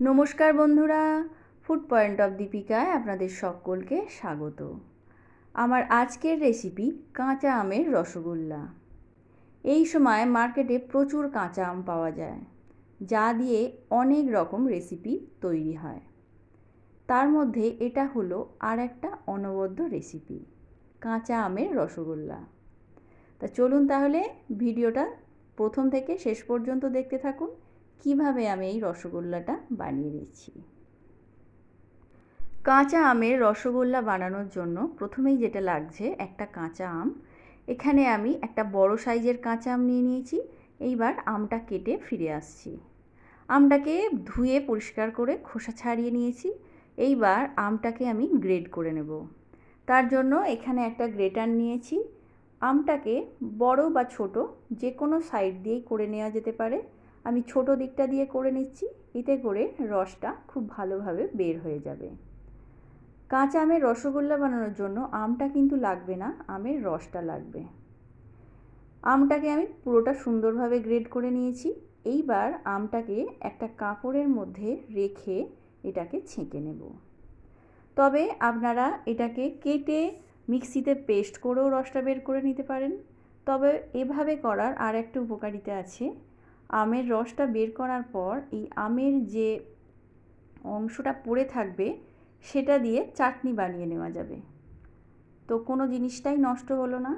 নমস্কার বন্ধুরা food point of দীপিকায় আপনাদের সকলকে স্বাগত। আমার আজকের রেসিপি কাঁচা আমের রসগোল্লা। এই সময় মার্কেটে প্রচুর কাঁচা আম পাওয়া যায়, যা দিয়ে অনেক রকম রেসিপি তৈরি হয়। তার মধ্যে এটা হলো আর একটা অনবদ্য রেসিপি কাঁচা আমের রসগোল্লা। তা চলুন তাহলে ভিডিওটা প্রথম থেকে শেষ পর্যন্ত দেখতে থাকুন কীভাবে আমি এই রসগোল্লাটা বানিয়ে নিচ্ছি কাঁচা আমের রসগোল্লা বানানোর জন্য প্রথমেই যেটা লাগছে একটা কাঁচা আম। এখানে আমি একটা বড় সাইজের কাঁচা আম নিয়ে নিয়েছি। এইবার আমটা কেটে ফিরে আসছি। আমটাকে ধুয়ে পরিষ্কার করে খোসা ছাড়িয়ে নিয়েছি। এইবার আমটাকে আমি গ্রেড করে নেব। তার জন্য এখানে একটা গ্রেটার নিয়েছি। আমটাকে বড় বা ছোট যে কোনো সাইড দিয়েই করে নেওয়া যেতে পারে। আমি ছোট দিকটা দিয়ে করে নিচ্ছি, এতে করে রসটা খুব ভালোভাবে বের হয়ে যাবে। কাঁচা আমের রসগোল্লা বানানোর জন্য আমটা কিন্তু লাগবে না, আমের রসটা লাগবে। আমটাকে আমি পুরোটা সুন্দরভাবে গ্রেড করে নিয়েছি। এইবার আমটাকে একটা কাপড়ের মধ্যে রেখে এটাকে ছেঁকে নেব। তবে আপনারা এটাকে কেটে মিক্সিতে পেস্ট করেও রসটা বের করে নিতে পারেন। তবে এভাবে করার আর একটা উপকারিতা আছে। আমের রসটা বের করার পর এই আমের যে অংশটা পড়ে থাকবে, সেটা দিয়ে চাটনি বানিয়ে নেওয়া যাবে। তো কোনো জিনিসটাই নষ্ট হলো না।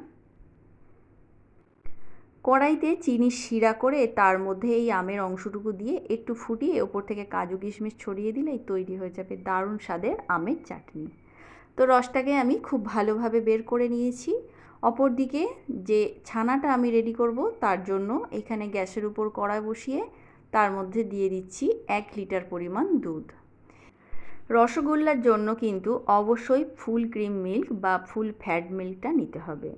কড়াইতে চিনি শিরা করে তার মধ্যে এই আমের অংশটুকু দিয়ে একটু ফুটিয়ে ওপর থেকে কাজু কিশমিশ ছড়িয়ে দিলেই তৈরি হয়ে যাবে দারুণ স্বাদের আমের চাটনি। তো রসটাকে আমি খুব ভালোভাবে বের করে নিয়েছি। অপরদিকে যে ছানাটা আমি রেডি করব, তার জন্য এখানে গ্যাসের উপর কড়াই বসিয়ে তার মধ্যে দিয়ে দিচ্ছি এক লিটার পরিমাণ দুধ। রসগোল্লার জন্য কিন্তু অবশ্যই ফুল ক্রিম মিল্ক বা ফুল ফ্যাট মিল্কটা নিতে হবে।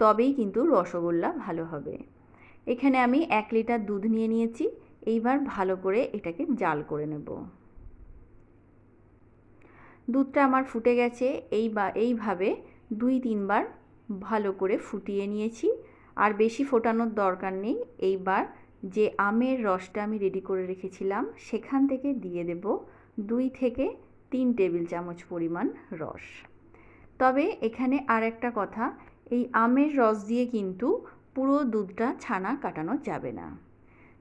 তবেই কিন্তু রসগোল্লা ভালো হবে। এখানে আমি এক লিটার দুধ নিয়ে নিয়েছি, এইবার ভালো করে এটাকে জাল করে নেব। দুধটা আমার ফুটে গেছে এই বা এইভাবে দুই তিনবার ভালো করে ফুটিয়ে নিয়েছি। আর বেশি ফোটানোর দরকার নেই। এইবার যে আমের রসটা আমি রেডি করে রেখেছিলাম, সেখান থেকে দিয়ে দেব দুই থেকে তিন টেবিল চামচ পরিমাণ রস। তবে এখানে আর একটা কথা, এই আমের রস দিয়ে কিন্তু পুরো দুধটা ছানা কাটানো যাবে না।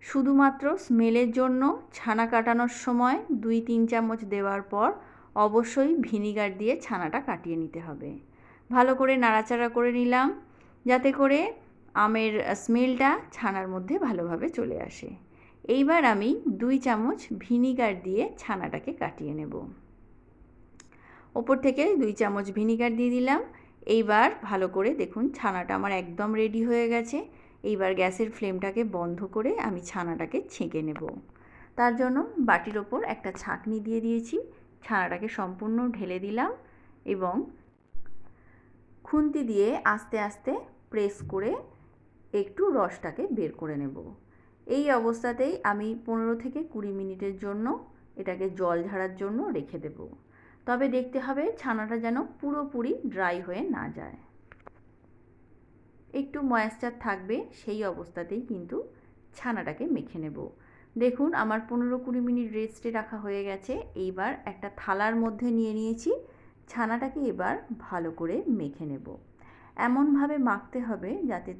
শুধুমাত্র স্মেলের জন্য ছানা কাটানোর সময় দুই তিন চামচ দেওয়ার পর অবশ্যই ভিনিগার দিয়ে ছানাটা কাটিয়ে নিতে হবে। ভালো করে নাড়াচাড়া করে নিলাম, যাতে করে আমের স্মেলটা ছানার মধ্যে ভালোভাবে চলে আসে। এইবার আমি দুই চামচ ভিনিগার দিয়ে ছানাটাকে কাটিয়ে নেব। ওপর থেকে দুই চামচ ভিনিগার দিয়ে দিলাম। এইবার ভালো করে দেখুন ছানাটা আমার একদম রেডি হয়ে গেছে। এইবার গ্যাসের ফ্লেমটাকে বন্ধ করে আমি ছানাটাকে ছেঁকে নেব। তার জন্য বাটির ওপর একটা ছাঁকনি দিয়ে দিয়েছি। ছানাটাকে সম্পূর্ণ ঢেলে দিলাম এবং খুন্তি দিয়ে আস্তে আস্তে প্রেস করে একটু রসটাকে বের করে নেব। এই অবস্থাতেই আমি পনেরো থেকে কুড়ি মিনিটের জন্য এটাকে জল ঝাড়ার জন্য রেখে দেব। তবে দেখতে হবে ছানাটা যেন পুরোপুরি ড্রাই হয়ে না যায়। একটু ময়েশ্চার থাকবে সেই অবস্থাতেই কিন্তু ছানাটাকে মেখে নেব। দেখুন, আমার পনেরো কুড়ি মিনিট রেস্টে রাখা হয়ে গেছে। এইবার একটা থালার মধ্যে নিয়ে নিয়েছি। ছানাটাকে এবার ভালো করে মেখে নেব। এমনভাবে মাখতে হবে যাতে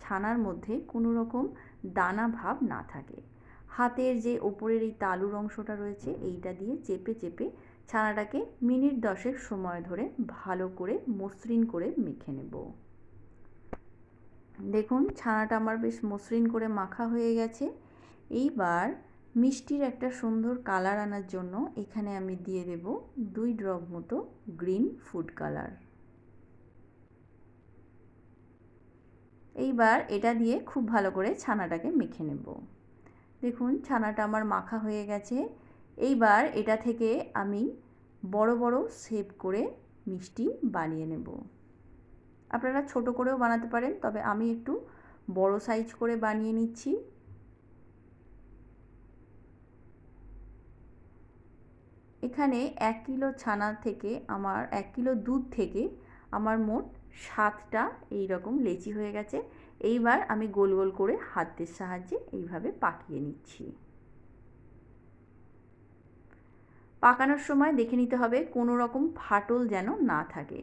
ছানার মধ্যে কোনো রকম দানা ভাব না থাকে। হাতের যে ওপরের এই তালুর অংশটা রয়েছে, এইটা দিয়ে চেপে চেপে ছানাটাকে মিনিট দশেক সময় ধরে ভালো করে মসৃণ করে মেখে নেব। দেখুন, ছানাটা আমার বেশ মসৃণ করে মাখা হয়ে গেছে। এইবার মিষ্টির একটা সুন্দর কালার আনার জন্য এখানে আমি দিয়ে দেব দুই ড্রপ মতো গ্রিন ফুড কালার। এইবার এটা দিয়ে খুব ভালো করে ছানাটাকে মেখে নেব। দেখুন, ছানাটা আমার মাখা হয়ে গেছে। এইবার এটা থেকে আমি বড় বড় শেপ করে মিষ্টি বানিয়ে নেব। আপনারা ছোট করেও বানাতে পারেন, তবে আমি একটু বড় সাইজ করে বানিয়ে নিচ্ছি। এখানে এক কিলো ছানা থেকে আমার এক কিলো দুধ থেকে আমার মোট সাতটা এই রকম লেচি হয়ে গেছে। এইবার আমি গোল গোল করে হাতের সাহায্যে এইভাবে পাকিয়ে নিচ্ছি। পাকানোর সময় দেখে নিতে হবে কোনো রকম ফাটল যেন না থাকে।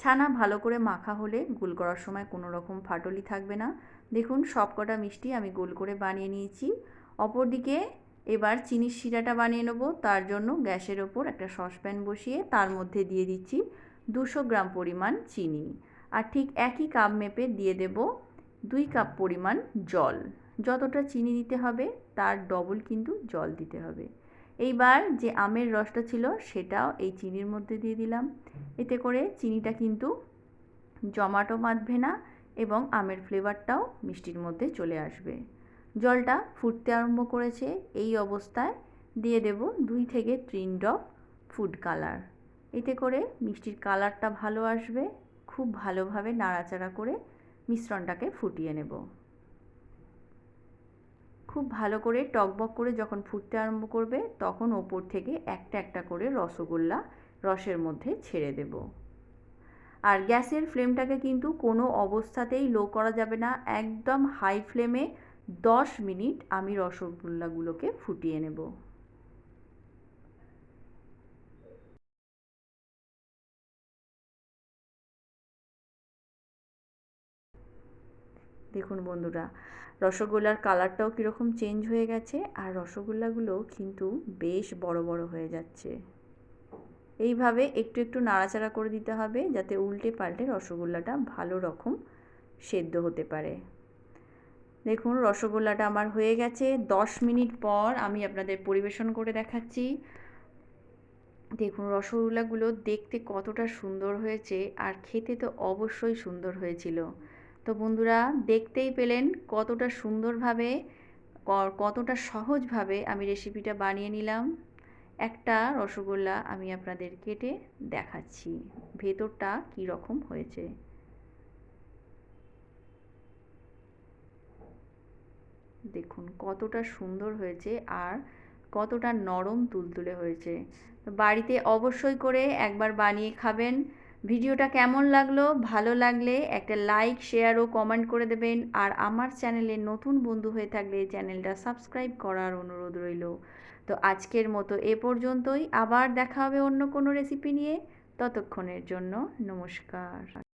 ছানা ভালো করে মাখা হলে গোল করার সময় কোনো রকম ফাটলই থাকবে না। দেখুন সবকটা মিষ্টি আমি গোল করে বানিয়ে নিয়েছি। অপরদিকে এবার চিনির শিরাটা বানিয়ে নেব। তার জন্য গ্যাসের ওপর একটা সসপ্যান বসিয়ে তার মধ্যে দিয়ে দিচ্ছি দুশো গ্রাম পরিমাণ চিনি। আর ঠিক একই কাপ মেপে দিয়ে দেব দুই কাপ পরিমাণ জল। যতটা চিনি দিতে হবে, তার ডবল কিন্তু জল দিতে হবে। এইবার যে আমের রসটা ছিল, সেটাও এই চিনির মধ্যে দিয়ে দিলাম। এতে করে চিনিটা কিন্তু জমাটো বাঁধবে না এবং আমের ফ্লেভারটাও মিষ্টির মধ্যে চলে আসবে। জলটা ফুটতে আরম্ভ করেছে, এই অবস্থায় দিয়ে দেব দুই থেকে তিন ড্রপ ফুড কালার। এতে করে মিষ্টির কালারটা ভালো আসবে, খুব ভালোভাবে নাড়াচাড়া করে মিশ্রণটাকে ফুটিয়ে নেব। খুব ভালো করে টকবক করে যখন ফুটতে আরম্ভ করবে, তখন ওপর থেকে একটা একটা করে রসগোল্লা রসের মধ্যে ছেড়ে দেব। আর গ্যাসের ফ্লেমটাকে কিন্তু কোনো অবস্থাতেই লো করা যাবে না, একদম হাই ফ্লেমে দশ মিনিট আমি রসগোল্লাগুলোকে ফুটিয়ে নেব। দেখুন বন্ধুরা, রসগোল্লার কালারটাও কীরকম চেঞ্জ হয়ে গেছে আর রসগোল্লাগুলো কিন্তু বেশ বড় বড় হয়ে যাচ্ছে। এইভাবে একটু একটু নাড়াচাড়া করে দিতে হবে যাতে উল্টে পাল্টে রসগোল্লাটা ভালো রকম সেদ্ধ হতে পারে। দেখুন, রসগোল্লাটা আমার হয়ে গেছে। দশ মিনিট পর আমি আপনাদের পরিবেশন করে দেখাচ্ছি। দেখুন, রসগোল্লাগুলো দেখতে কতটা সুন্দর হয়েছে আর খেতে তো অবশ্যই সুন্দর হয়েছিল। তো বন্ধুরা, দেখতেই পেলেন কতটা সুন্দরভাবে কতটা সহজভাবে আমি রেসিপিটা বানিয়ে নিলাম। একটা রসগোল্লা আমি আপনাদের কেটে দেখাচ্ছি। ভেতরটা কী রকম হয়েছে। দেখুন, কতটা সুন্দর হয়েছে আর কতটা নরম তুলতুলে হয়েছে। বাড়িতে অবশ্যই করে একবার বানিয়ে খাবেন। ভিডিওটা কেমন লাগল? ভালো লাগলে একটা লাইক শেয়ার ও কমেন্ট করে দেবেন। আর আমার চ্যানেলে নতুন বন্ধু হয়ে থাকলে চ্যানেলটা সাবস্ক্রাইব করার অনুরোধ রইল। তো আজকের মতো এ পর্যন্তই। আবার দেখা হবে অন্য কোনো রেসিপি নিয়ে। ততক্ষণের জন্য নমস্কার।